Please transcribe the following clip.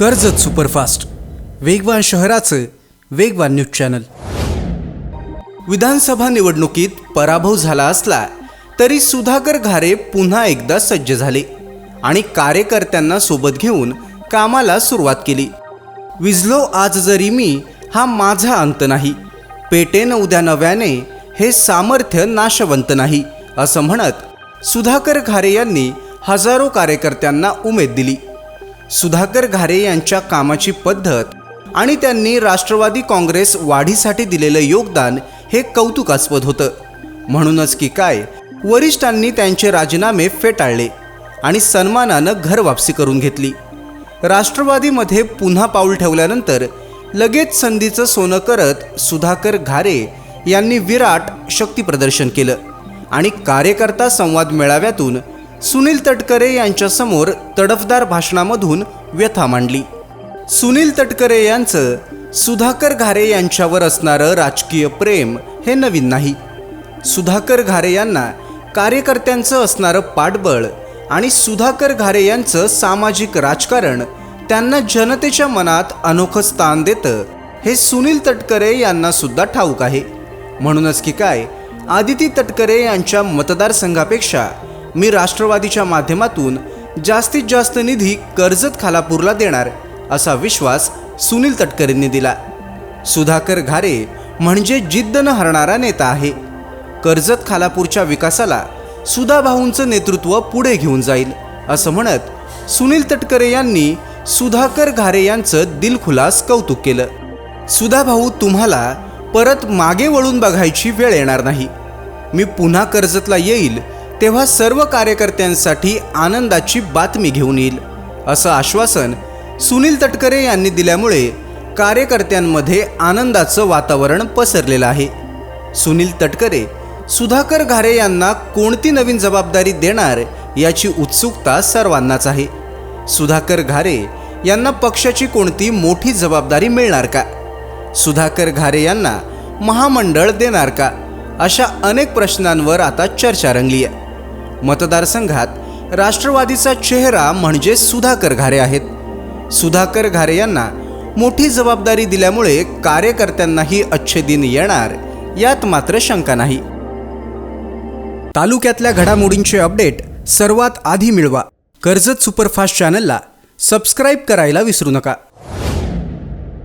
Karjat superfast. वेगवान शहराचं वेगवान न्यूज चॅनल. विधानसभा निवडणुकीत पराभव झाला असला तरी सुधाकर घारे पुन्हा एकदा सज्ज झाले आणि कार्यकर्त्यांना सोबत घेऊन कामाला सुरुवात केली. विझलो आज जरी मी हा माझा अंत नाही. पेटेन उद्या नव्याने हे सामर्थ्य नाशवंत नाही असं म्हणत सुधाकर घारे यांनी हजारो कार्यकर्त्यांना उमेद दिली. सुधाकर घारे यांच्या कामाची पद्धत आणि त्यांनी राष्ट्रवादी काँग्रेस वाढीसाठी दिलेलं योगदान हे कौतुकास्पद होतं. म्हणूनच की काय वरिष्ठांनी त्यांचे राजीनामे फेटाळले आणि सन्मानानं घरवापसी करून घेतली. राष्ट्रवादीमध्ये पुन्हा पाऊल ठेवल्यानंतर लगेच संधीचं सोनं करत सुधाकर घारे यांनी विराट शक्तीप्रदर्शन केलं आणि कार्यकर्ता संवाद मेळाव्यातून सुनील तटकरे यांच्यासमोर तडफदार भाषणामधून व्यथा मांडली. सुनील तटकरे यांचं सुधाकर घारे यांच्यावर असणारं राजकीय प्रेम हे नवीन नाही. सुधाकर घारे यांना कार्यकर्त्यांचं असणारं पाठबळ आणि सुधाकर घारे यांचं सामाजिक राजकारण त्यांना जनतेच्या मनात अनोखं स्थान देतं हे सुनील तटकरे यांना सुद्धा ठाऊक आहे. म्हणूनच की काय आदिती तटकरे यांच्या मतदारसंघापेक्षा मी राष्ट्रवादीच्या माध्यमातून जास्तीत जास्त निधी कर्जत खालापूरला देणार असा विश्वास सुनील तटकरेंनी दिला. सुधाकर घारे म्हणजे जिद्द न हरणारा नेता आहे. कर्जत खालापूरच्या विकासाला सुधाभाऊंचं नेतृत्व पुढे घेऊन जाईल असं म्हणत सुनील तटकरे यांनी सुधाकर घारे यांचं दिलखुलास कौतुक केलं. सुधाभाऊ तुम्हाला परत मागे वळून बघायची वेळ येणार नाही. मी पुन्हा कर्जतला येईल तेव्हा सर्व कार्यकर्त्यांसाठी आनंदाची बातमी घेऊन येईल असं आश्वासन सुनील तटकरे यांनी दिल्यामुळे कार्यकर्त्यांमध्ये आनंदाचं वातावरण पसरलेलं आहे. सुनील तटकरे सुधाकर घारे यांना कोणती नवीन जबाबदारी देणार याची उत्सुकता सर्वांनाच आहे. सुधाकर घारे यांना पक्षाची कोणती मोठी जबाबदारी मिळणार का? सुधाकर घारे यांना महामंडळ देणार का? अशा अनेक प्रश्नांवर आता चर्चा रंगली आहे मतदारसंघात राष्ट्रवादीचा चेहरा म्हणजे सुधाकर घारे आहेत. सुधाकर घारे यांना मोठी जबाबदारी दिल्यामुळे कार्यकर्त्यांनाही अच्छे दिन येणार यात मात्र शंका नाही. तालुक्यातल्या घडामोडींचे अपडेट सर्वात आधी मिळवा. कर्जत सुपरफास्ट चॅनलला सबस्क्राईब करायला विसरू नका.